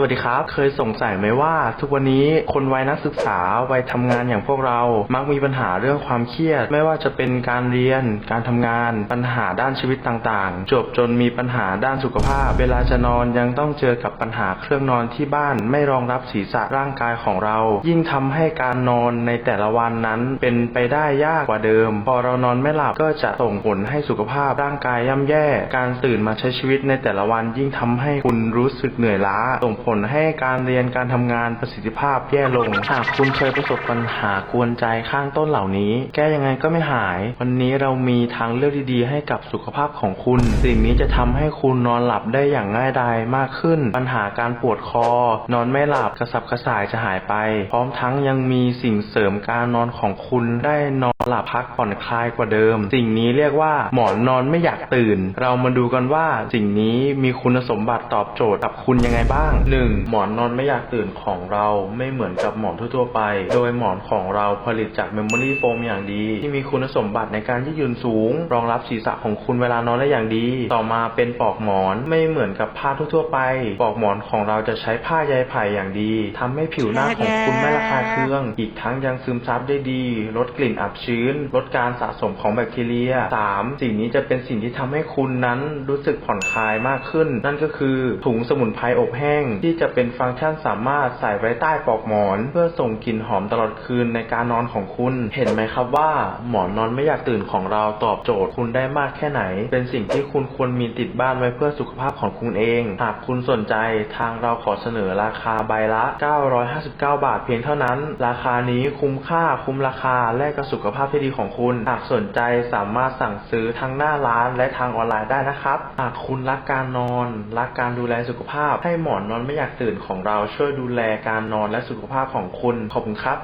สวัสดีครับ เคยสงสัยไหมว่า ทุกวันนี้คนวัยนักศึกษาวัยทำงานอย่างพวกเรา มักมีปัญหาเรื่องความเครียด ไม่ว่าจะเป็นการเรียน การทำงาน ปัญหาด้านชีวิตต่างๆ จบจนมีปัญหาด้านสุขภาพ เวลาจะนอนยังต้องเจอกับปัญหาเครื่องนอนที่บ้านไม่รองรับศีรษะร่างกายของเรา ยิ่งทำให้การนอนในแต่ละวันนั้นเป็นไปได้ยากกว่าเดิม พอเรานอนไม่หลับก็จะส่งผลให้สุขภาพร่างกายย่ำแย่ การตื่นมาใช้ชีวิตในแต่ละวันยิ่งทำให้คุณรู้สึกเหนื่อยล้าส่งผลลให้การเรียนการทำงานประสิทธิภาพแย่ลง หากคุณเคยประสบปัญหากวนใจข้างต้นเหล่านี้ แก้ยังไงก็ไม่หาย วันนี้เรามีทางเลือกดีๆ ให้กับสุขภาพของคุณ สิ่งนี้จะทำให้คุณนอนหลับได้อย่างง่ายดายมากขึ้น ปัญหาการปวดคอ นอนไม่หลับกระสับกระส่ายจะหายไป พร้อมทั้งยังมีสิ่งเสริมการนอนของคุณได้นอน หลับพักผ่อนคลายกว่าเดิม สิ่งนี้เรียกว่า หมอนนอนไม่อยากตื่น เรามาดูกันว่าสิ่งนี้มีคุณสมบัติตอบโจทย์กับคุณยังไงบ้าง 1. หมอนนอนไม่อยากตื่นของเราไม่เหมือนกับหมอนทั่วๆไป โดยหมอนของเราผลิตจากเมมโมรี่โฟมอย่างดี ที่มีคุณสมบัติในการยืดหยุ่นสูง รองรับศีรษะของคุณเวลานอนได้อย่างดี ต่อมาเป็นปลอกหมอนไม่เหมือนกับผ้าทั่วๆไปปลอกหมอนของเราจะใช้ผ้าใยไผ่อย่างดีทำให้ผิวหน้าของคุณไม่ระคายเคือง อีกทั้งยังซึมซับได้ดี ลดกลิ่นอับชื้นลดการสะสมของแบคทีเรีย 3. สิ่งนี้จะเป็นสิ่งที่ทำให้คุณนั้นรู้สึกผ่อนคลายมากขึ้น นั่นก็คือถุงสมุนไพรอบแห้ง ที่จะเป็นฟังก์ชันสามารถใส่ไว้ใต้ปลอกหมอน เพื่อส่งกลิ่นหอมตลอดคืนในการนอนของคุณ เห็นไหมครับว่าหมอนนอนไม่อยากตื่นของเราตอบโจทย์คุณได้มากแค่ไหน เป็นสิ่งที่คุณควรมีติดบ้านไว้เพื่อสุขภาพของคุณเอง หากคุณสนใจทางเราขอเสนอราคาใบละ 959 บาทเพียงเท่านั้น ราคานี้คุ้มค่าคุ้มราคาแลกกับสุขภาพที่ดีของคุณ หากสนใจสามารถสั่งซื้อทั้งหน้าร้านและทางออนไลน์ได้นะครับหากคุณรักการนอน รักการดูแลสุขภาพ ให้หมอนนอนไม่อยากตื่นของเราช่วยดูแลการนอนและสุขภาพของคุณขอบคุณครับ